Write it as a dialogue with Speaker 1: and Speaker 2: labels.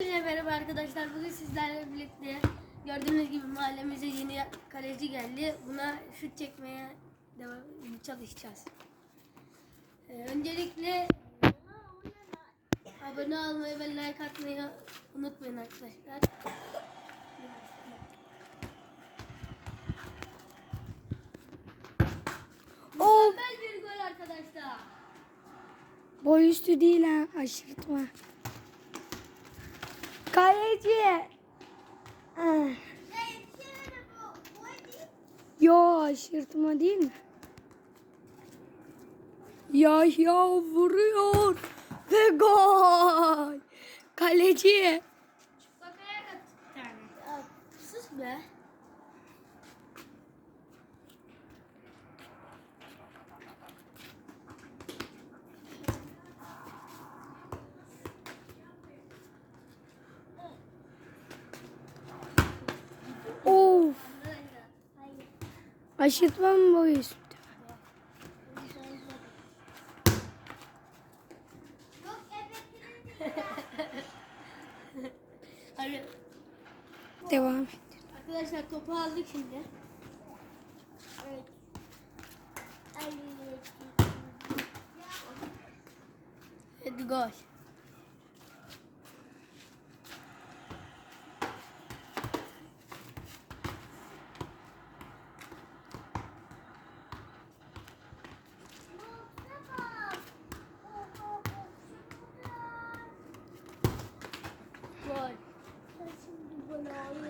Speaker 1: Merhaba arkadaşlar. Bugün sizlerle birlikte gördüğünüz gibi mahallemize yeni kaleci geldi. Buna şut çekmeye devam çalışacağız. Ee, öncelikle abone olmayı ve like atmayı unutmayın arkadaşlar.
Speaker 2: O
Speaker 1: Mükemmel bir gol arkadaşlar.
Speaker 2: boy üstü değil ha aşırtma. Kaleci. Yo aşırtma değil mi? Yahya vuruyor ve gol. Kaleci.
Speaker 1: Ya, sus be.
Speaker 2: Aşırtma mı boy üstü?
Speaker 1: Hani
Speaker 2: Devam et.
Speaker 1: arkadaşlar topu aldık şimdi. Hadi gol. Oh, no.